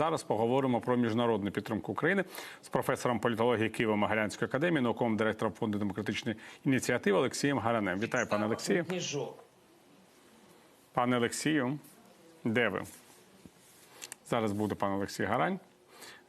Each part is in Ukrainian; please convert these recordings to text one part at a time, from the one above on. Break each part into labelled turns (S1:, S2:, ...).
S1: зараз поговоримо про міжнародну підтримку України з професором політології Києва Могилянської академії, науковим директором фонду демократичної ініціативи Олексієм Гаранем. Вітаю, пане Олексію. Пане Олексію, де ви? Зараз буде пан Олексій Гарань.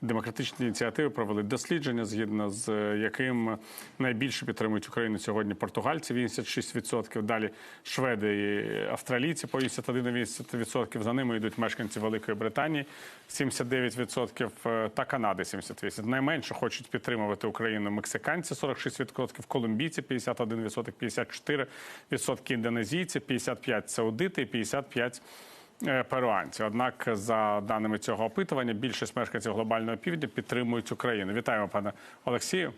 S1: Демократичні ініціативи провели дослідження, згідно з е, яким найбільше підтримують Україну сьогодні португальці 86%, далі шведи і австралійці по 81%, за ними йдуть мешканці Великої Британії 79% е, та Канади 78%. Найменше хочуть підтримувати Україну мексиканці 46%, колумбійці 51%, 54% індонезійці, 55% саудити і 55% е, перуанці. Однак, за даними цього опитування, більшість мешканців глобального півдня підтримують Україну. Вітаємо, пане Олексію.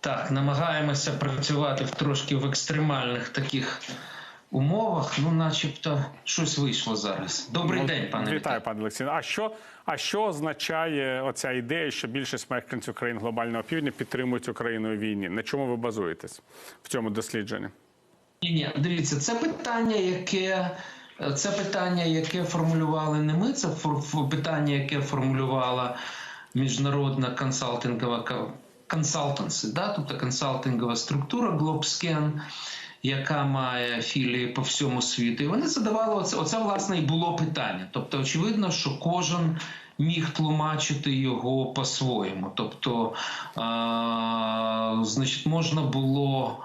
S2: Так, намагаємося працювати в трошки в екстремальних таких умовах. Ну, начебто, щось вийшло зараз. Добрий
S1: Ну,
S2: день, пане
S1: Вітаю, пане Олексію. А що, а що означає оця ідея, що більшість мешканців країн глобального півдня підтримують Україну у війні? На чому ви базуєтесь в цьому дослідженні?
S2: Ні, ні, дивіться, це питання, яке. Це питання, яке формулювали не ми, це питання, яке формулювала міжнародна консалтингова консалтанси, да? тобто консалтингова структура GlobeScan, яка має філії по всьому світу. І вони задавали оце, оце власне і було питання. Тобто, очевидно, що кожен міг тлумачити його по-своєму. Тобто, а, значить, можна було.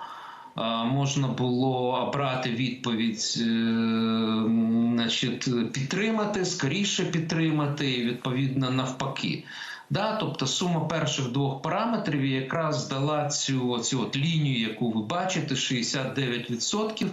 S2: Можна було брати відповідь, е, значить, підтримати, скоріше підтримати, і відповідно навпаки. Да, тобто сума перших двох параметрів якраз дала цю, цю от лінію, яку ви бачите, 69%.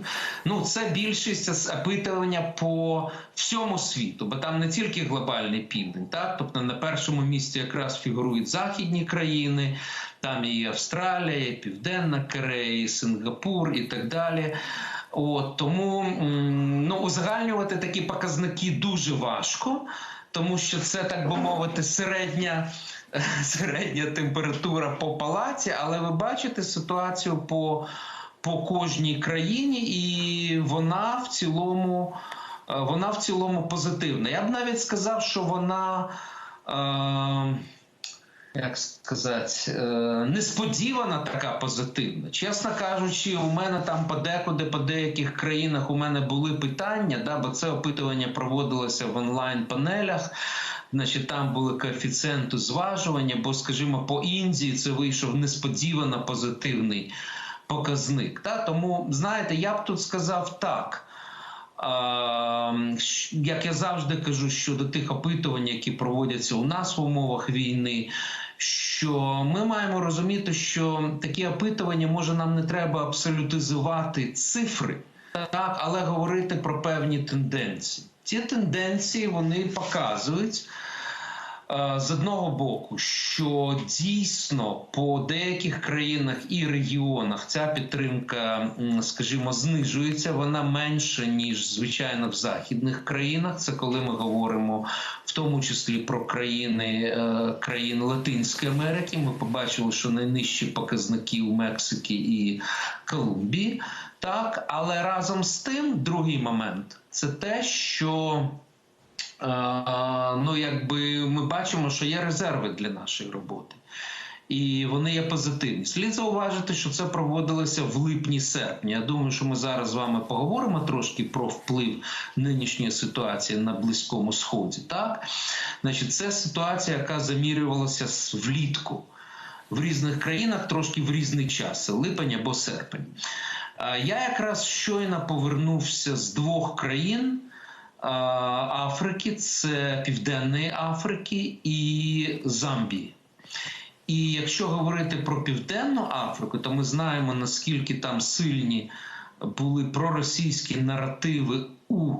S2: Ну, це більшість опитування по всьому світу, бо там не тільки глобальний південь, так тобто на першому місці якраз фігурують західні країни, там і Австралія, і Південна Корея, і Сингапур, і так далі. От тому ну, узагальнювати такі показники дуже важко, тому що це, так би мовити, середня, середня температура по палаці, але ви бачите ситуацію по, по кожній країні, і вона в цілому, е, вона в цілому позитивна. Я б навіть сказав, що вона. Е, як сказати, е, несподівана така позитивна. Чесно кажучи, у мене там подекуди по деяких країнах у мене були питання, да, бо це опитування проводилося в онлайн-панелях. Значить, там були коефіцієнти зважування, бо, скажімо, по Індії це вийшов несподівано позитивний показник. Да? Тому, знаєте, я б тут сказав так. Як я завжди кажу щодо тих опитувань, які проводяться у нас в умовах війни, що ми маємо розуміти, що такі опитування може нам не треба абсолютизувати цифри, так, але говорити про певні тенденції. Ці тенденції вони показують. Е, З одного боку, що дійсно по деяких країнах і регіонах ця підтримка, скажімо, знижується, вона менша ніж звичайно в західних країнах. Це коли ми говоримо в тому числі про країни е, країн Латинської Америки. Ми побачили, що найнижчі показники у Мексики і Колумбії. Так, але разом з тим, другий момент це те, що ну, якби ми бачимо, що є резерви для нашої роботи. І вони є позитивні. Слід зауважити, що це проводилося в липні-серпні. Я думаю, що ми зараз з вами поговоримо трошки про вплив нинішньої ситуації на Близькому Сході. Так, значить, це ситуація, яка замірювалася влітку в різних країнах, трошки в різний час, липень або серпень. Я якраз щойно повернувся з двох країн. Африки, це Південної Африки і Замбії. І якщо говорити про Південну Африку, то ми знаємо, наскільки там сильні були проросійські наративи у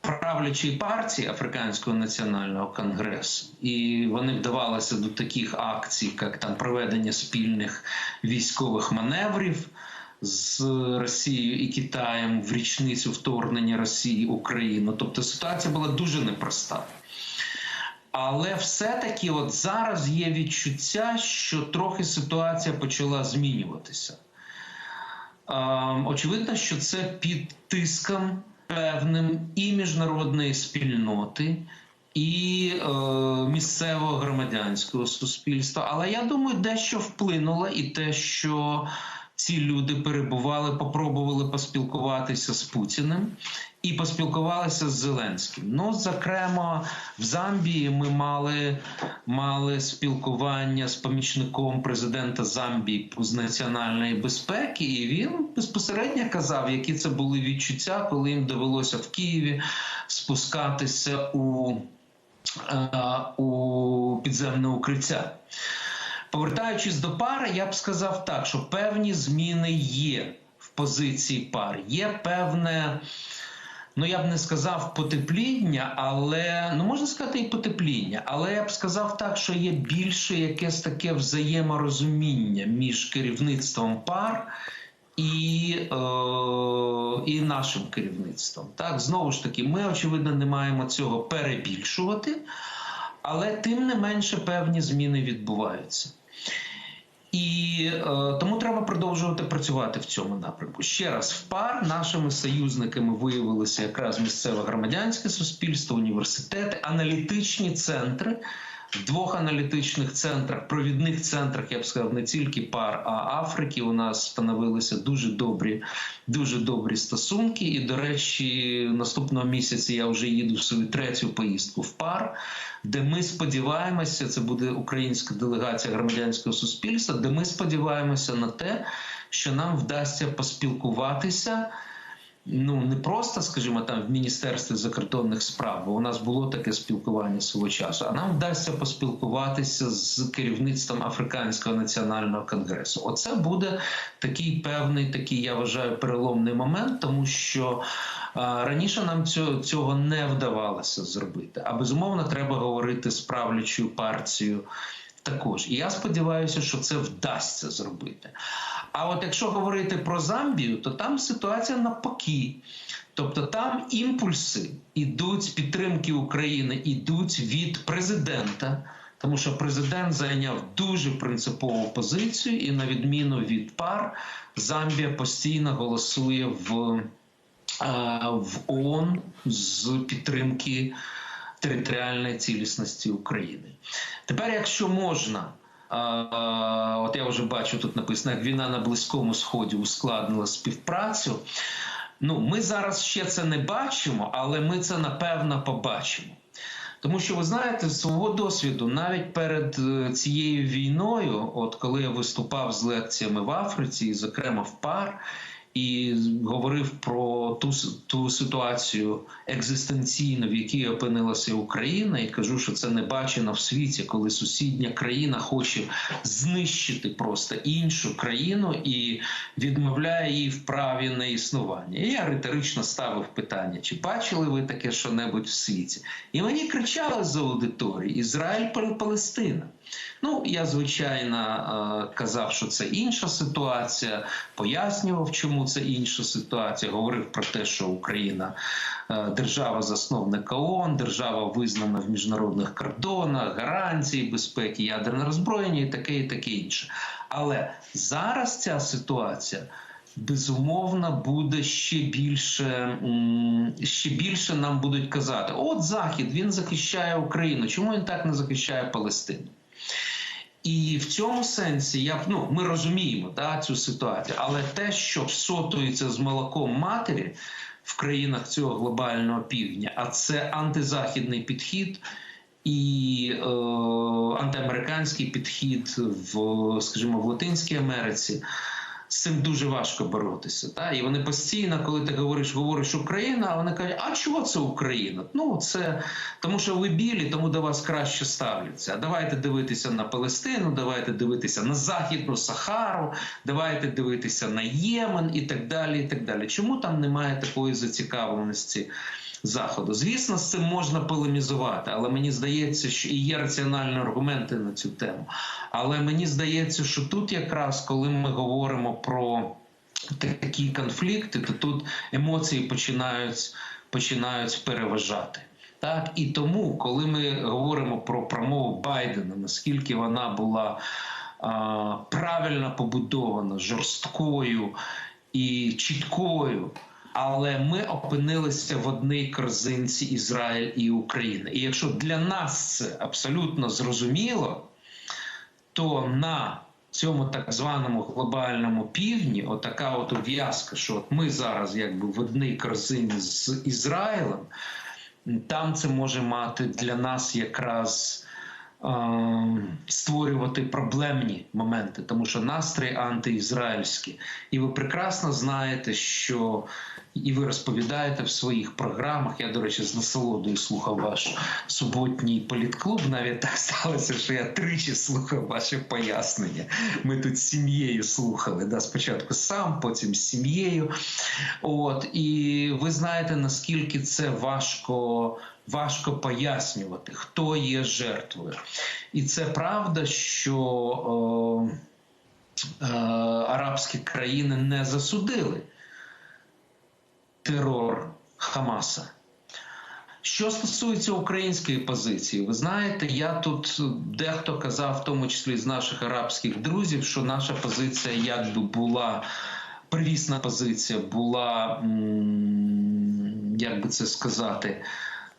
S2: правлячій партії Африканського національного конгресу, і вони вдавалися до таких акцій, як там проведення спільних військових маневрів з Росією і Китаєм в річницю вторгнення Росії в Україну. Тобто ситуація була дуже непроста. Але все-таки от зараз є відчуття, що трохи ситуація почала змінюватися. Ем, очевидно, що це під тиском певним і міжнародної спільноти. І е, місцевого громадянського суспільства, але я думаю, дещо вплинуло і те, що ці люди перебували, попробували поспілкуватися з Путіним і поспілкувалися з Зеленським. Ну, зокрема, в Замбії ми мали, мали спілкування з помічником президента Замбії з національної безпеки, і він безпосередньо казав, які це були відчуття, коли їм довелося в Києві спускатися у, е, у підземне укриття. Повертаючись до пари, я б сказав так, що певні зміни є в позиції пар. Є певне, ну я б не сказав потепління, але ну можна сказати і потепління, але я б сказав так, що є більше якесь таке взаєморозуміння між керівництвом пар. І е, і нашим керівництвом. Так, знову ж таки, ми, очевидно, не маємо цього перебільшувати, але тим не менше певні зміни відбуваються. І е, тому треба продовжувати працювати в цьому напрямку. Ще раз, в пар нашими союзниками виявилися якраз місцеве громадянське суспільство, університети, аналітичні центри. В двох аналітичних центрах, провідних центрах, я б сказав, не тільки пар, а Африки. У нас становилися дуже добрі, дуже добрі стосунки. І, до речі, наступного місяця я вже їду в свою третю поїздку в пар, де ми сподіваємося, це буде українська делегація громадянського суспільства, де ми сподіваємося на те, що нам вдасться поспілкуватися. Ну не просто, скажімо, там в міністерстві закордонних справ, бо у нас було таке спілкування свого часу. А нам вдасться поспілкуватися з керівництвом Африканського національного конгресу. Оце буде такий певний, такий я вважаю, переломний момент, тому що а, раніше нам цього, цього не вдавалося зробити. А безумовно, треба говорити з правлячою партією. Також і я сподіваюся, що це вдасться зробити. А от якщо говорити про Замбію, то там ситуація навпаки. Тобто там імпульси ідуть підтримки України, ідуть від президента, тому що президент зайняв дуже принципову позицію, і на відміну від пар, Замбія постійно голосує в, в ООН з підтримки територіальної цілісності України. Тепер, якщо можна. От я вже бачу, тут написано, війна на Близькому Сході ускладнила співпрацю. Ну, ми зараз ще це не бачимо, але ми це напевно побачимо. Тому що ви знаєте, з свого досвіду, навіть перед цією війною, от коли я виступав з лекціями в Африці, і, зокрема в пар, і говорив про ту ту ситуацію екзистенційну, в якій опинилася Україна, і кажу, що це не бачено в світі, коли сусідня країна хоче знищити просто іншу країну і відмовляє їй в праві на існування. І я риторично ставив питання: чи бачили ви таке що-небудь в світі? І мені кричали з аудиторії: Ізраїль Палестина. Ну, я звичайно казав, що це інша ситуація, пояснював, чому це інша ситуація. Говорив про те, що Україна держава засновника ООН, держава визнана в міжнародних кордонах, гарантії безпеки, ядерне роззброєння і таке, і таке інше. Але зараз ця ситуація. Безумовно, буде ще більше ще більше нам будуть казати: от Захід він захищає Україну. Чому він так не захищає Палестину? І в цьому сенсі я ну, ми розуміємо да, цю ситуацію, але те, що всотується з молоком матері в країнах цього глобального півдня, а це антизахідний підхід. І е, антиамериканський підхід в, скажімо, в Латинській Америці з цим дуже важко боротися. Та? І вони постійно, коли ти говориш, говориш Україна, вони кажуть, а чого це Україна? Ну це тому, що ви білі, тому до вас краще ставляться. Давайте дивитися на Палестину, давайте дивитися на Західну Сахару, давайте дивитися на Ємен і так далі. і так далі. Чому там немає такої зацікавленості? Заходу, звісно, з цим можна полемізувати, але мені здається, що і є раціональні аргументи на цю тему. Але мені здається, що тут, якраз коли ми говоримо про такі конфлікти, то тут емоції починають, починають переважати. Так і тому, коли ми говоримо про промову Байдена, наскільки вона була а, правильно побудована, жорсткою і чіткою. Але ми опинилися в одній корзинці Ізраїль і Україна. І якщо для нас це абсолютно зрозуміло, то на цьому так званому глобальному півдні, отака от ув'язка, що от ми зараз якби в одній корзині з Ізраїлем, там це може мати для нас якраз створювати проблемні моменти, тому що настрої антиізраїльські. І ви прекрасно знаєте, що і ви розповідаєте в своїх програмах. Я, до речі, з насолодою слухав ваш суботній політклуб. Навіть так сталося, що я тричі слухав ваші пояснення. Ми тут з сім'єю слухали. Да? Спочатку сам, потім з сім'єю. От і ви знаєте, наскільки це важко. Важко пояснювати, хто є жертвою, і це правда, що о, е, арабські країни не засудили терор Хамаса. Що стосується української позиції, ви знаєте, я тут дехто казав, в тому числі з наших арабських друзів, що наша позиція якби була первісна позиція, була як би це сказати.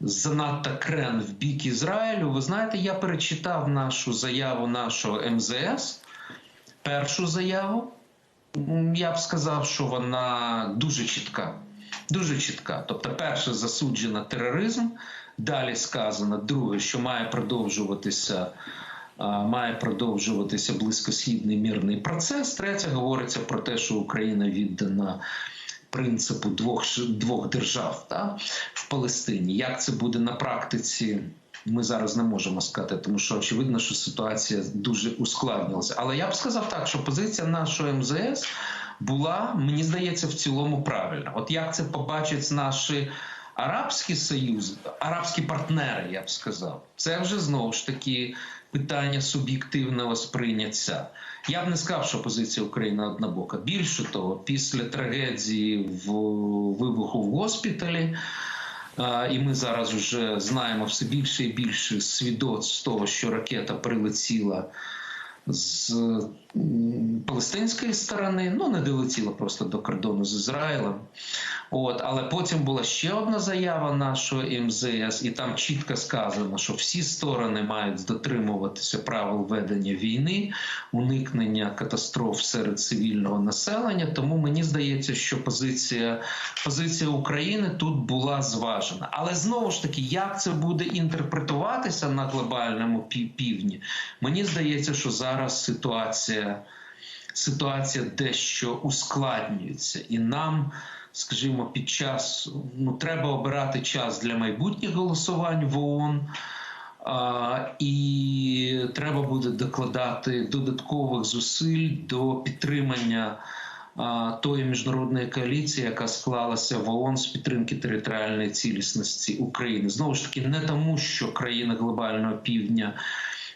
S2: Занадто крен в бік Ізраїлю. Ви знаєте, я перечитав нашу заяву нашого МЗС, першу заяву. Я б сказав, що вона дуже чітка. Дуже чітка. Тобто, перше засуджено тероризм, далі сказано, друге, що має продовжуватися. Має продовжуватися близькосхідний мірний процес. Третє говориться про те, що Україна віддана принципу двох двох держав та, в Палестині. Як це буде на практиці? Ми зараз не можемо сказати, тому що очевидно, що ситуація дуже ускладнилася. Але я б сказав так, що позиція нашого МЗС була, мені здається, в цілому правильна. От як це побачать наші арабські союзи, арабські партнери, я б сказав, це вже знову ж таки питання суб'єктивного сприйняття. Я б не сказав, що позиція України однобока. Більше того, після трагедії в вибуху в госпіталі. І ми зараз вже знаємо все більше і більше свідоцтв того, що ракета прилетіла з палестинської сторони, ну не долетіла просто до кордону з Ізраїлем. От, але потім була ще одна заява нашого МЗС, і там чітко сказано, що всі сторони мають дотримуватися правил ведення війни, уникнення катастроф серед цивільного населення. Тому мені здається, що позиція позиція України тут була зважена. Але знову ж таки, як це буде інтерпретуватися на глобальному півдні, мені здається, що зараз ситуація, ситуація дещо ускладнюється і нам скажімо, під час ну треба обирати час для майбутніх голосувань в ООН. А, і треба буде докладати додаткових зусиль до підтримання а, тої міжнародної коаліції, яка склалася в ООН з підтримки територіальної цілісності України. Знову ж таки, не тому, що країни глобального півдня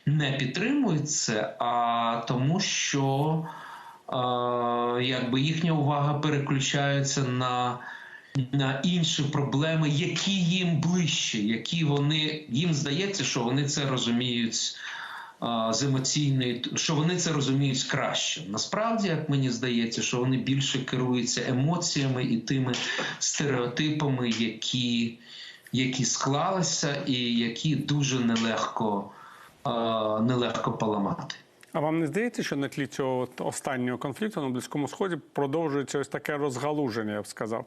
S2: не підтримують це, а тому, що якби їхня увага переключається на на інші проблеми, які їм ближче, які вони їм здається, що вони це розуміють з емоційної, що вони це розуміють краще. Насправді, як мені здається, що вони більше керуються емоціями і тими стереотипами, які які склалися, і які дуже нелегко, нелегко поламати.
S1: А вам не здається, що на тлі цього останнього конфлікту на Близькому Сході продовжується ось таке розгалуження, я б сказав.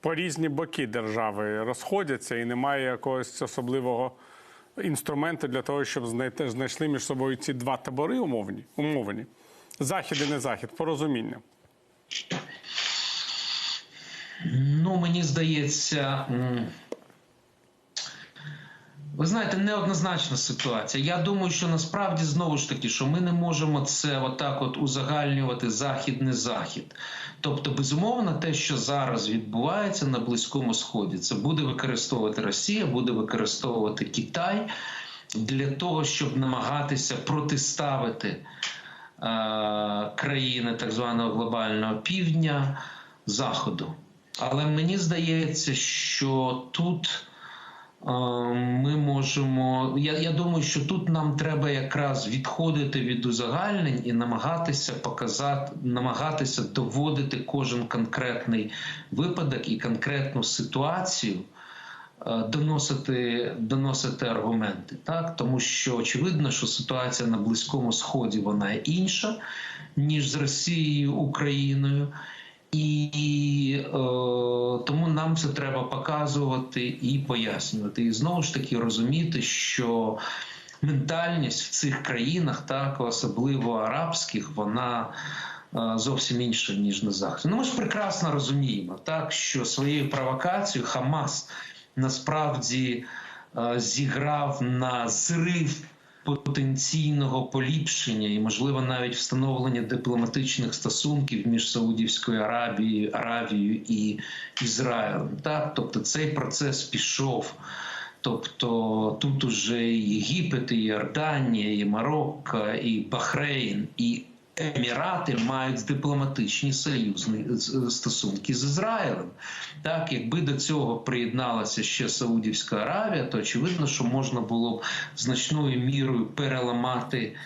S1: По різні боки держави розходяться і немає якогось особливого інструменту для того, щоб знайти знайшли між собою ці два табори умовні, умовні. Захід і не захід, порозуміння.
S2: Ну, мені здається. Ви знаєте, неоднозначна ситуація. Я думаю, що насправді знову ж таки, що ми не можемо це отак от узагальнювати захід не захід. Тобто, безумовно, те, що зараз відбувається на Близькому Сході, це буде використовувати Росія, буде використовувати Китай для того, щоб намагатися протиставити е, країни так званого глобального півдня Заходу. Але мені здається, що тут. Ми можемо. Я, я думаю, що тут нам треба якраз відходити від узагальнень і намагатися показати, намагатися доводити кожен конкретний випадок і конкретну ситуацію. е, Доносити, доносити аргументи, так тому що очевидно, що ситуація на Близькому Сході вона інша ніж з Росією Україною, і е, тому нам це треба показувати і пояснювати. І знову ж таки розуміти, що ментальність в цих країнах, так особливо арабських, вона е, зовсім інша ніж на заході. Ну ми ж прекрасно розуміємо, так що своєю провокацією Хамас насправді е, зіграв на зрив потенційного поліпшення і, можливо, навіть встановлення дипломатичних стосунків між Саудівською Аравією, Аравією і Ізраїлем. Так, тобто цей процес пішов. Тобто тут уже і Єгипет, і Йорданія, і Марокко, і Бахрейн, і Емірати мають дипломатичні союзні стосунки з Ізраїлем. Так, якби до цього приєдналася ще Саудівська Аравія, то очевидно, що можна було б значною мірою переламати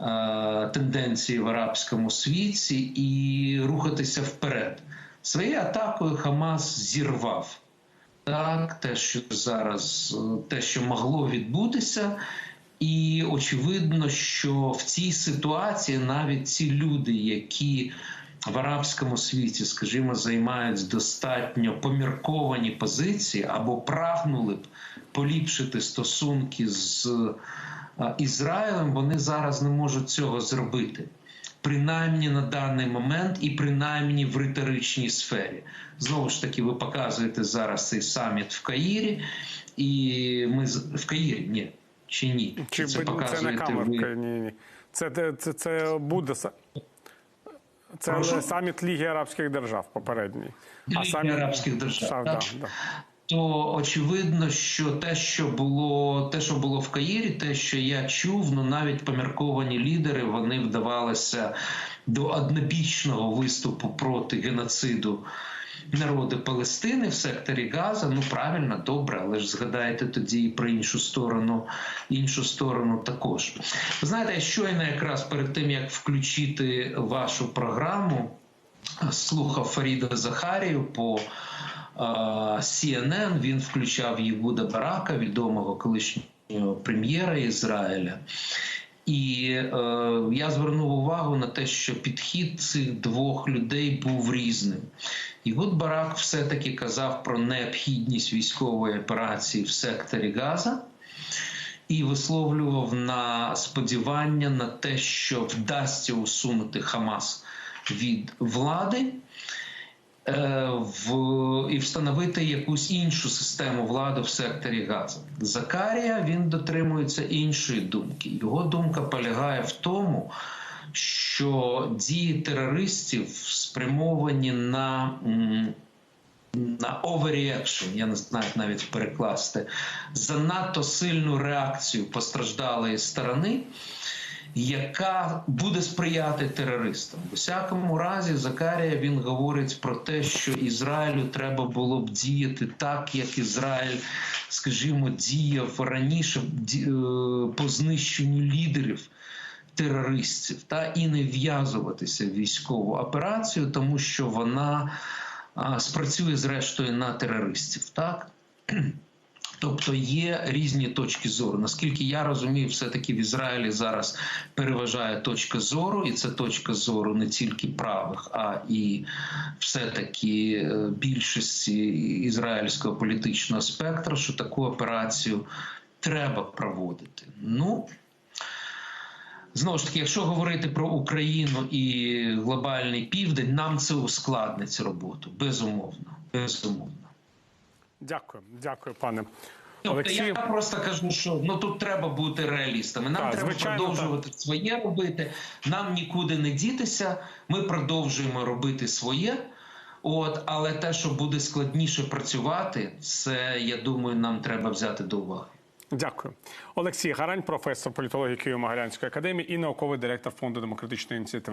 S2: е, тенденції в арабському світі і рухатися вперед. Своєю атакою Хамас зірвав так, те, що зараз, е, те, що могло відбутися. І очевидно, що в цій ситуації навіть ці люди, які в арабському світі, скажімо, займають достатньо помірковані позиції або прагнули б поліпшити стосунки з е, Ізраїлем, вони зараз не можуть цього зробити. Принаймні на даний момент, і принаймні в риторичній сфері. Знову ж таки, ви показуєте зараз цей саміт в Каїрі, і ми в Каїрі, ні, чи ні?
S1: Чи
S2: це
S1: це, це не камерка?
S2: ви?
S1: Ні, ні. Це, це, це, це буде це
S2: Прошу?
S1: саміт Ліги Арабських Держав попередній.
S2: Ліги Арабських Держав,
S1: Шав,
S2: так.
S1: да, да.
S2: то очевидно, що те, що було, те, що було в Каїрі, те, що я чув, ну навіть помірковані лідери, вони вдавалися до однобічного виступу проти геноциду народу Палестини в секторі Газа. Ну правильно, добре, але ж згадайте тоді і про іншу сторону, іншу сторону також. Ви знаєте, я щойно якраз перед тим як включити вашу програму, слухав Фаріда Захарію по CNN. Він включав Єгуда Барака, відомого колишнього прем'єра Ізраїля. І е, я звернув увагу на те, що підхід цих двох людей був різним. Ігуд Барак все-таки казав про необхідність військової операції в секторі Газа і висловлював на сподівання на те, що вдасться усунути Хамас від влади. Е, В, і встановити якусь іншу систему влади в секторі Газа. Закарія він дотримується іншої думки. Його думка полягає в тому, що дії терористів спрямовані на, на overreaction, я не знаю навіть перекласти, занадто сильну реакцію постраждалої сторони яка буде сприяти терористам. У всякому разі, Закарія він говорить про те, що Ізраїлю треба було б діяти так, як Ізраїль, скажімо, діяв раніше е, по знищенню лідерів. Терористів та і не в'язуватися в військову операцію, тому що вона а, спрацює зрештою на терористів, так Тобто є різні точки зору. Наскільки я розумію, все-таки в Ізраїлі зараз переважає точка зору, і це точка зору не тільки правих, а і все-таки е, більшості ізраїльського політичного спектру, що таку операцію треба проводити. Ну знову ж таки, якщо говорити про Україну і глобальний південь, нам це ускладнить роботу. Безумовно. Безумовно.
S1: Дякую, дякую, пане
S2: Тобто
S1: Олексію.
S2: я просто кажу, що ну тут треба бути реалістами. Нам
S1: Так,
S2: треба
S1: звичайно,
S2: продовжувати своє робити. Нам нікуди не дітися. Ми продовжуємо робити своє. От, але те, що буде складніше працювати, це я думаю, нам треба взяти до уваги.
S1: Дякую. Олексій Гарань, професор політології Києво-Могилянської академії і науковий директор фонду демократичної ініціативи.